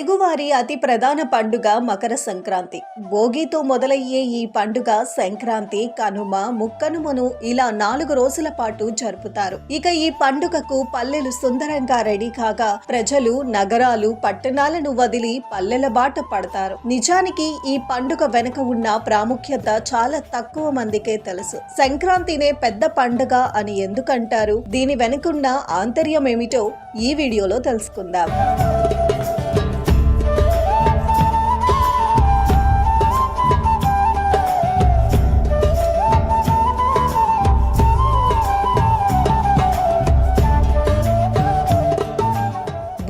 తెలుగువారి అతి ప్రధాన పండుగ మకర సంక్రాంతి. భోగితో మొదలయ్యే ఈ పండుగ సంక్రాంతి కనుమ ముక్కనుమను ఇలా నాలుగు రోజుల పాటు జరుపుతారు. ఇక ఈ పండుగకు పల్లెలు సుందరంగా రెడీ కాగా ప్రజలు నగరాలు పట్టణాలను వదిలి పల్లెల బాట పడతారు. నిజానికి ఈ పండుగ వెనుక ఉన్న ప్రాముఖ్యత చాలా తక్కువ మందికే తెలుసు. సంక్రాంతినే పెద్ద పండుగ అని ఎందుకంటారు? దీని వెనుకున్న ఆంతర్యం ఏమిటో ఈ వీడియోలో తెలుసుకుందాం.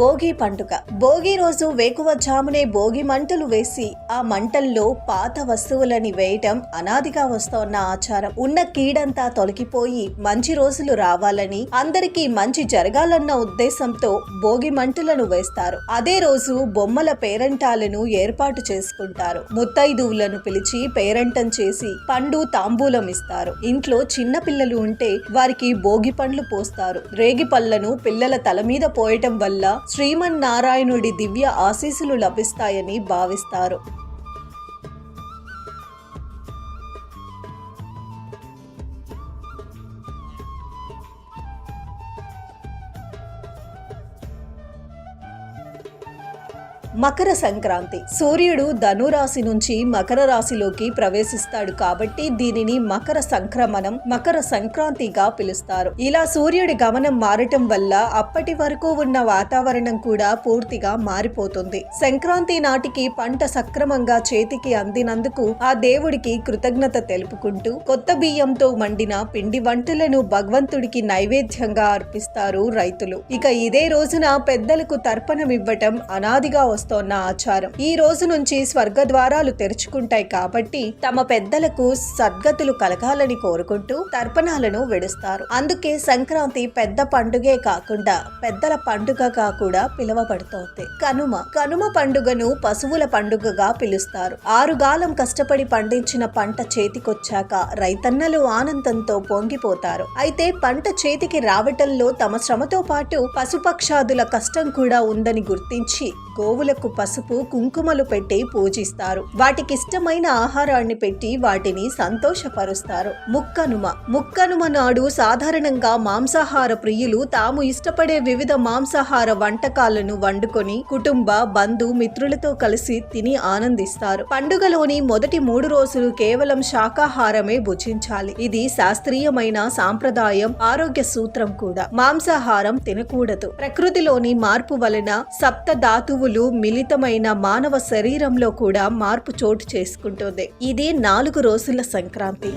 భోగి పండుగ. భోగి రోజు వేకువజామునే భోగి మంటలు వేసి ఆ మంటల్లో పాత వస్తువులని వేయటం అనాదిగా వస్తోన్న ఆచారం. ఉన్న కీడంతా తొలగిపోయి మంచి రోజులు రావాలని అందరికీ మంచి జరగాలన్న ఉద్దేశంతో భోగి మంటలను వేస్తారు. అదే రోజు బొమ్మల పేరంటాలను ఏర్పాటు చేసుకుంటారు. ముత్తైదువులను పిలిచి పేరంటం చేసి పండు తాంబూలం ఇస్తారు. ఇంట్లో చిన్న పిల్లలు ఉంటే వారికి భోగి పండ్లు పోస్తారు. రేగి పళ్ళను పిల్లల తల మీద పోయటం వల్ల శ్రీమన్నారాయణుడి దివ్య ఆశీస్సులు లభిస్తాయని భావిస్తారు. మకర సంక్రాంతి. సూర్యుడు ధనురాశి నుంచి మకర రాశిలోకి ప్రవేశిస్తాడు కాబట్టి దీనిని మకర సంక్రమణం మకర సంక్రాంతిగా పిలుస్తారు. ఇలా సూర్యుడి గమనం మారటం వల్ల అప్పటి వరకు ఉన్న వాతావరణం కూడా పూర్తిగా మారిపోతుంది. సంక్రాంతి నాటికి పంట సక్రమంగా చేతికి అందినందుకు ఆ దేవుడికి కృతజ్ఞత తెలుపుకుంటూ కొత్త బియ్యంతో మండిన పిండి వంటలను భగవంతుడికి నైవేద్యంగా అర్పిస్తారు రైతులు. ఇక ఇదే రోజున పెద్దలకు తర్పణమివ్వటం అనాదిగా వస్తోన్న ఆచారం. ఈ రోజు నుంచి స్వర్గ ద్వారాలు తెరుచుకుంటాయి కాబట్టి తమ పెద్దలకు సద్గతులు కలగాలని కోరుకుంటూ తర్పణాలను విడుస్తారు. అందుకే సంక్రాంతి పెద్ద పండుగే కాకుండా పెద్దల పండుగగా కూడా పిలువబడుతోంది. కనుమ. కనుమ పండుగను పశువుల పండుగగా పిలుస్తారు. ఆరుగాలం కష్టపడి పండించిన పంట చేతికొచ్చాక రైతన్నలు ఆనందంతో పొంగిపోతారు. అయితే పంట చేతికి రావటంలో తమ శ్రమతో పాటు పశుపక్షాదుల కష్టం కూడా ఉందని గుర్తించి గోవులకు పసుపు కుంకుమలు పెట్టి పూజిస్తారు. వాటికిష్టమైన ఆహారాన్ని పెట్టి వాటిని సంతోషపరుస్తారు. ముక్కనుమ. ముక్కనుమ నాడు సాధారణంగా మాంసాహార ప్రియులు తాము ఇష్టపడే వివిధ మాంసాహార వంటకాలను వండుకొని కుటుంబ బంధు మిత్రులతో కలిసి తిని ఆనందిస్తారు. పండుగలోని మొదటి మూడు రోజులు కేవలం శాకాహారమే భుజించాలి. ఇది శాస్త్రీయమైన సాంప్రదాయం ఆరోగ్య సూత్రం కూడా. మాంసాహారం తినకూడదు. ప్రకృతిలోని మార్పు వలన సప్త ధాతువులు మిళితమైన మానవ శరీరంలో కూడా మార్పు చోటు చేసుకుంటుంది. ఇది నాలుగు రోజుల సంక్రాంతి.